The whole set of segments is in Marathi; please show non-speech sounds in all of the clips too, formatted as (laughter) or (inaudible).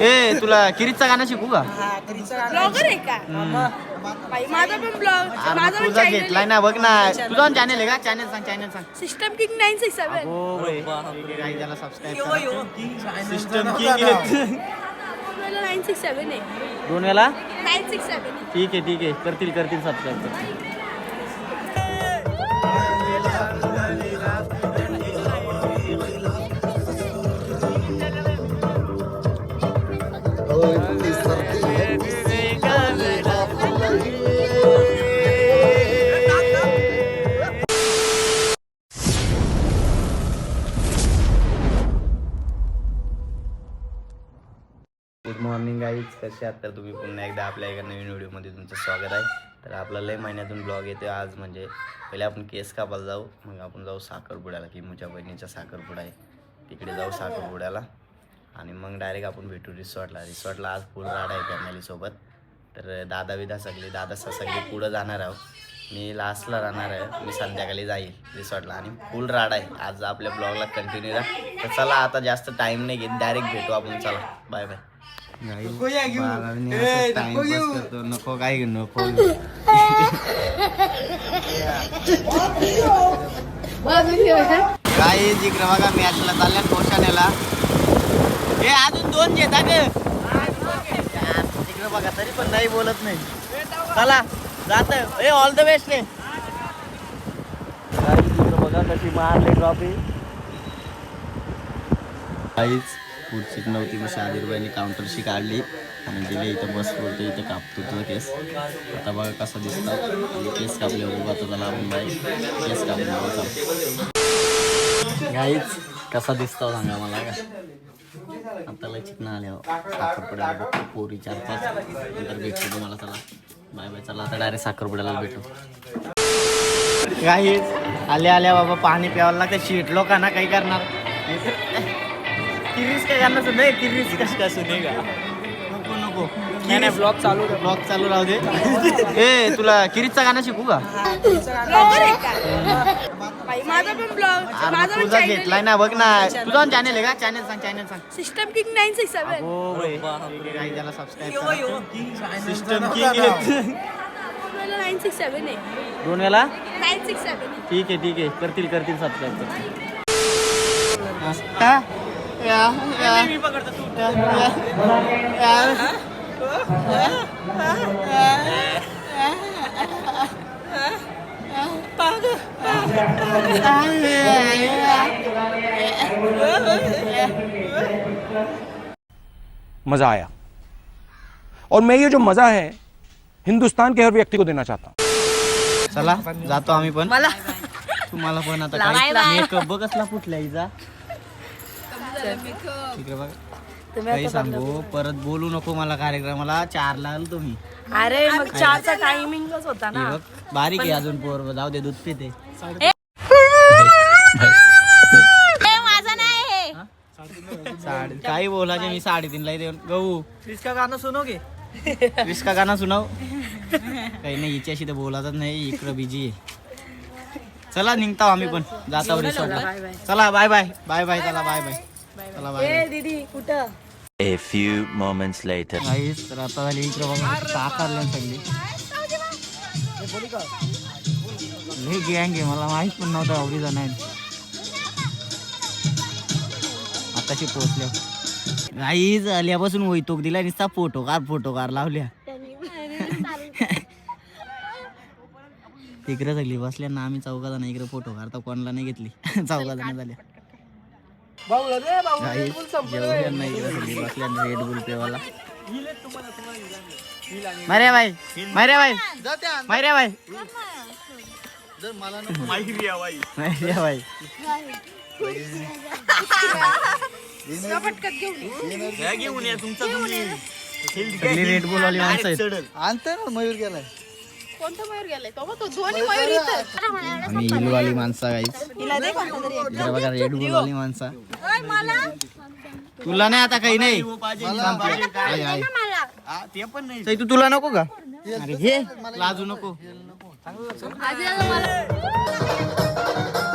ए तुला किरीचा गाणं शिकू का? ब्लॉगर आहे का? बाई, माझा पण ब्लॉग अरे माझा मग पण तुझा घेतलाय ना बघ ना. तुझा चॅनल आहे का? चॅनल सांग चॅनल सांग. System king nine six seven हो त्याला subscribe system king nine six seven आहे. दोन वेळा नाईन सिक्स सेवन ठीक आहे ठीक आहे. करतील करतील सबस्क्राईब गाईज कसे आहात? तर तुम्ही पुन्हा एकदा आपल्या एका नवीन व्हिडिओमध्ये तुमचं स्वागत आहे. तर आपला लय महिन्यातून ब्लॉग येतो आज म्हणजे पहिले आपण केस कापायला जाऊ मग आपण जाऊ साखरपुड्याला की किमूच्या बहिणीचा साखरपुडा आहे. तिकडे जाऊ साखरपुड्याला. आणि मग डायरेक्ट आपण भेटू रिसॉर्टला. रिसॉर्टला आज फुल राड आहे फॅमिलीसोबत तर दादा विदा सगळे दादा स- सगळे पुढं जाणार आहोत. मी लास्टला राहणार आहे. मी संध्याकाळी जाईल रिसॉर्टला. आणि फुल राड आहे. आज आपल्या ब्लॉगला कंटिन्यू राहा तर चला आता जास्त टाईम नाही घेत. डायरेक्ट भेटू आपण. चला. बाय बाय करतो नको काय घेऊ. नको काय जिकडे बघा मॅचला चालल्या पोशानेला. हे अजून दोन घेतात तिकडे बघा तरी पण नाही बोलत नाही. चला जात ए ऑल द बेस्ट रे बघा कशी मारली ट्रॉफी काहीच पुढची नव्हती मग शहाजी रुपयांनी काउंटरशी काढली आणि दिले इथं बस बोलतो इथं कापतो तुझं केस. आता बघा कसा दिसतो. केस कापले उभा तर त्याला आपण बाई केस कापले गाईच कसा दिसतो सांगा मला का? आता लय चिकन आले हो. साखरपुड्याला बघतो. पोरी चार पाच. नंतर भेटतो तुम्हाला. चला. Bye bye. चला आता डायरेक्ट साखरपुड्याला भेटू. गाईच आल्या आल्या बाबा पाणी प्यावायला लागतं. शीट लोकांना काही करणार? किरीस काय करणार नाही किरीस सुने का? नको नको. नाही नाही ब्लॉग चालू ब्लॉग चालू राहू दे. (laughs) ए तुला किरीचा गाणं शिकू का? माझा पण ब्लॉग अरे माझा मग पण तुझा घेतलाय ना बघ ना. तुझा चॅनल आहे का? चॅनल सांग चॅनल सांग. System king nine six seven हो त्याला subscribe system king nine six seven आहे. दोन वेळा? नाईन सिक्स सेवन ठीक आहे ठीक आहे. करतील करतील सबस्क्राईब करतील. या, या. या, या. मज़ा आया। और मैं ये जो मज़ा है हिंदुस्तान के हर व्यक्ति को देना चाहता हूँ। चला जातो आम्ही पण। मला. तुम्हाला पण आता काही मेकअप बघ कसला फुटला हिचा तिकडे बघ. काही सांगू परत बोलू नको मला कार्यक्रमाला. चार लाल तुम्ही. अरे मग चारचा टायमिंगच होता ना. बघ, बारीक आहे अजून पोर. जाऊ दे दूध पिते. माझा नाही साडे. काही बोलायचे मी साडेतीनला देऊन गहू. इसका गाणं सुनोगे इसका गाणं सुनाव. काही नाही हिच्याशी तर बोलातच नाही. इकडं बिजी आहे. चला निघता आम्ही पण. जाता रिसॉर्टला चला बाय बाय बाय बाय चला बाय बाय चला ए दीदी कुठं? A few moments later. काहीच तर आता झाली इकडं बघा साकारल्या सगळी. लय गँग आहे मला माहीत पण नव्हतं एवढी जण आहेत आताशी पोहोचल्या काहीच आल्यापासून वैतोक दिला नुसता फोटो कार फोटो कार लावल्या तिकडे सगळी बसल्या ना आम्ही चौघा जण इकडे फोटो काढता कोणाला नाही घेतली. (laughs) चौघा जण झाल्या. काहीच जेवल्या नाही इकडे सगळी बसल्या रेड बुल पेवाला मारे भाई मारे भाई मारे भाई मारे भाई सगळी रेड बुल वाली माणसं आहेत. कोणता मयूर गेलाय? तो बघ, तो दोन्ही मयूर इथं. आम्ही हिलवाली माणसं गाईच हिला दे कोणता तरी एक. इकडे बघा रेड बुल वाली माणसं. ओय, मला? तुला नाही आता काही नाही. आहे, आहे. मला ताई, तू तुला नको का? अरे हे लाजू नको. आजी दादा मला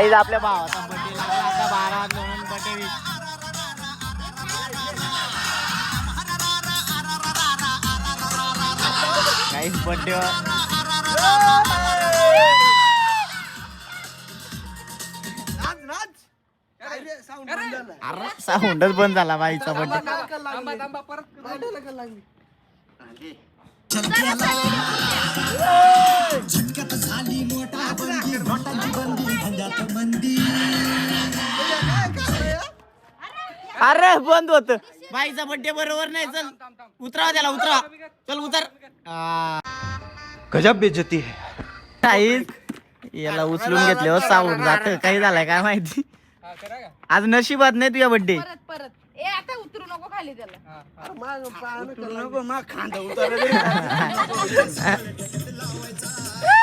काहीच आपल्या भावाचा लागला. आता बारा वाजता म्हणून बर्थडे काहीच बर्थडे अरे साऊंडच बंद झाला बाईचा बर्थडे अरे बंद होत. बाईचा बर्थडे बरोबर नाही चल. उतरावा त्याला उतरा चल उतर. गजब बेइज्जती है. काहीच याला उचलून घेतले हो साऊंड जात. काही झालंय काय माहिती? आज नशिबात नाही तुझ्या बर्थडे परत परत. ए आता उतरू नको खाली त्याला.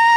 (laughs)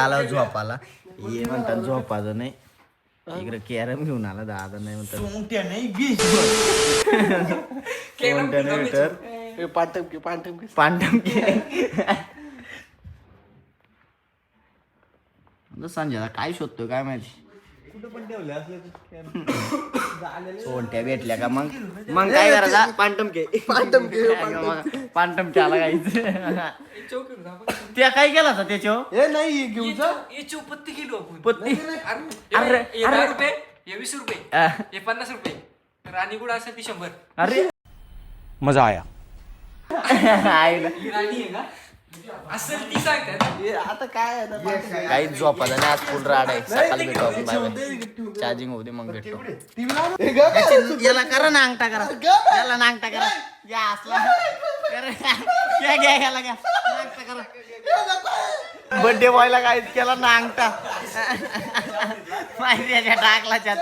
आला झोपाला. ये म्हणतात झोपाचं नाही. इकडे कॅरम घेऊन आला दादा नाही म्हणतात. सोंगट्या नाही भेटर पांडम संजयला काय शोधतोय काय माहिती? सोंट्या भेटल्या का मग? मग काय करायचा पांटम (laughs) के पांटम के पांटम के आला काहीच त्या काय केला होता त्याच्यावर हे नाही घेऊन जा. याची केली आपण. पत्ती. अरे अरे. रुपये हे वीस रुपये हे पन्नास रुपये. राणी गुड असेल ती शंभर. अरे. मजा आया. (laughs) आहे ना. राणी आहे का? असेल ती सांगतात? हे आता काय आहे आता? काहीच झोपा नाही आज फुल राड आहे. सकाळी भेटू आपण बाय बाय चार्जिंग होते मग भेटतो. हे. याची- याला करा ना अंगठा करा. याला ना अंगठा करा या असला. करा. घ्या घ्या याला घ्या. अंगठा करा. बर्थडे बॉयला काय केला ना अंगठा माहिती याच्या टाकला त्यात.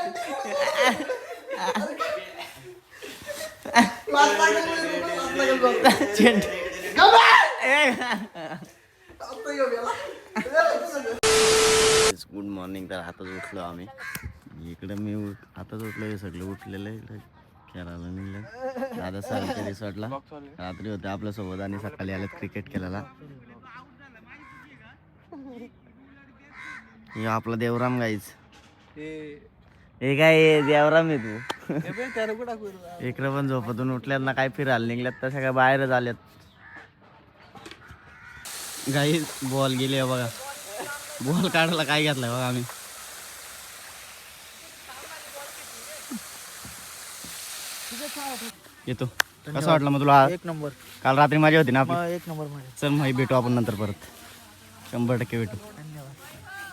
चेंड. गुड मॉर्निंग तर आताच उठलो आम्ही. इकडे मी आताच उठलो हे सगळं उठलेलं आहे. खेळायला निघलं दादा सारखे रिसॉर्टला. रात्री होते आपल्यासोबत आणि सकाळी आल्यात क्रिकेट खेळायला. हे आपला देवराम गाईच हे. काय देवराम आहे तू. इकडे पण झोपतून उठल्यात ना काय फिरायला निघल्यात तशा काय बाहेरच आल्यात. गाई बॉल गेले बघा. बॉल काढायला काय घेतलाय बघा आम्ही. येतो. कसं वाटलं मग तुला? एक नंबर. काल रात्री माझी होती ना आपली? एक नंबर चल मग भेटू आपण नंतर परत. शंभर टक्के भेटू.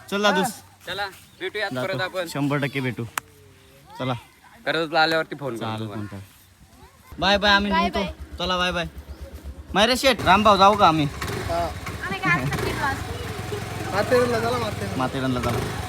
चल दादूस चला भेटूयात परत. आपण. शंभर टक्के भेटू. चला. परत आल्यावरती फोन चालेल फोन कर बाय बाय आम्ही निघतो. चला बाय बाय. मायरे शेठ रामभाऊ जाऊ का आम्ही? आम्ही काय झाला तीन वाजता